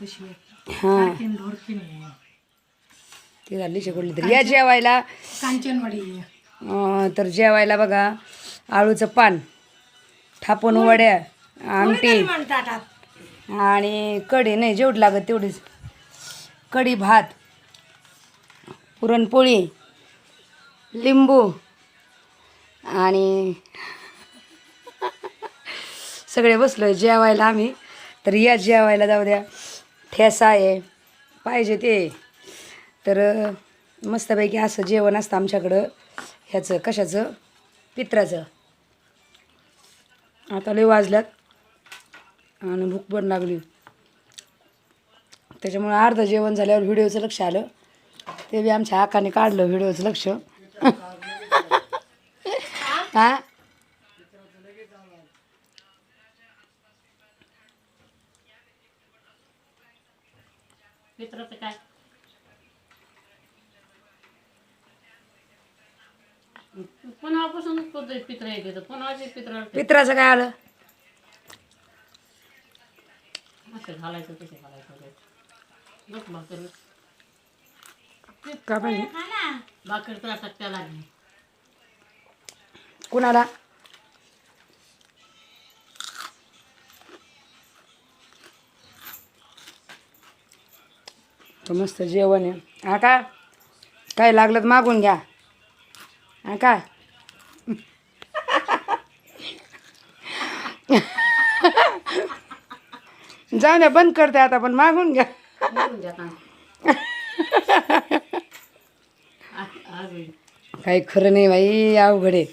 हां. ती झाली शिकवली तर. या जेवायला. कांचनवाडी. तर जेवायला बघा आळूचं पान थापून वड्या आमटी. आणि कढी नाही जेवढी लागत तेवढीच. कढी भात पुरणपोळी लिंबू आणि सगळे बसलो जेवायला आम्ही. तर या जेवायला जाऊ द्या. ठेसा आहे. पाहिजे ते. तर मस्तपैकी असं जेवण असतं आमच्याकडं. ह्याचं कशाचं? पित्राचं. आता लय वाजल्यात. आणि भूक पण लागली. त्याच्यामुळे अर्धं जेवण झाल्यावर व्हिडिओचं लक्ष आलं. ते बी आमच्या हाकाने काढलं व्हिडिओचं लक्ष. हां? पित्राचं काय? पुन्हापासून पित्र येते तर पुन्हा पित्र पित्राचं काय आलं? असं घालायचं तसे घालायचं बघ भाकर. का पाहिजे भाकर त्रासात त्याला नाही कुणाला? तर मस्त जेवण आहे. हा का? काय लागलं तर मागून घ्या. हा का? जाऊ द्या बंद करते आता पण मागून घ्या. काही खरं नाही बाई अवघड आहे.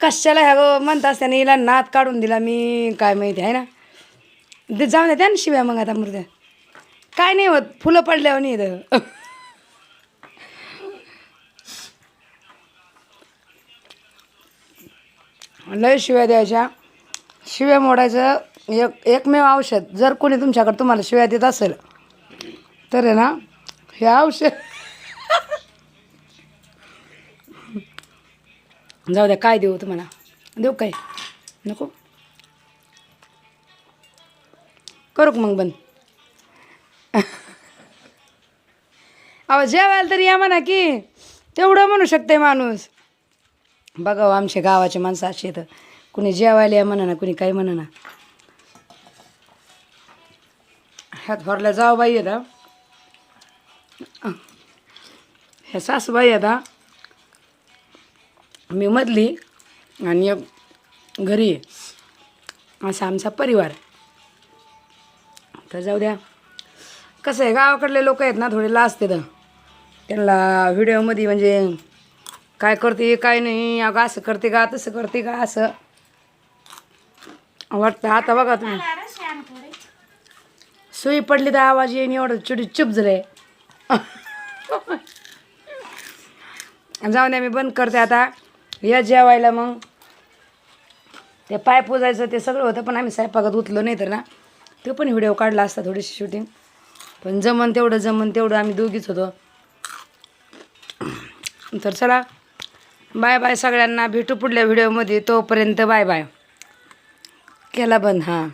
कशाला ह्या गो म्हणत असताना हिला नात काढून दिला मी काय माहिती आहे ना? ते जाऊन द्या त्या शिव्या मग आता मृत्या काय नाही होत फुलं पडल्यावर नाही इथं लय शिव्या द्यायच्या. शिव्या मोडायचं एक एकमेव औषध जर कोणी तुमच्याकडे तुम्हाला शिव्या देत असेल तर आहे ना हे औषध. जाऊ द्या काय देऊ तुम्हाला? देऊ काय? नको. करू मग बंद? अहो जेवायला तरी या म्हणा की. तेवढं म्हणू शकते माणूस. बघावं हो, आमच्या गावाचे माणसं असे तर कुणी जेवायला या म्हणा ना कुणी काही म्हणा ना. ह्यात भरल्या जाऊ बाई आहेत ह्या सासूबाई आहेत मी मधली आणि घरी असा आमचा परिवार. तर जाऊ द्या. कसं आहे गावाकडले लोक आहेत ना थोडे लाजते तर. त्यांना व्हिडिओमध्ये म्हणजे काय करते काय नाही अगं असं करते का तसं करते का असं. वाटतं आता बघा तुम्ही. सुई पडली तर आवाज येईन एवढं चिडी चुप झालंय. जाऊ द्या मी बंद करते आता. या जेवायला मग. ते पाय पुजायचं ते सगळं होतं पण आम्ही स्वयंपाकात उतलो नाही तर ना. ते पण व्हिडिओ काढला असता थोडीशी शूटिंग पण जमन तेवढं जमन तेवढं आम्ही दोघीच होतो. तर चला बाय बाय सगळ्यांना. भेटू पुढल्या व्हिडिओमध्ये तोपर्यंत बाय बाय. केला बंद हां.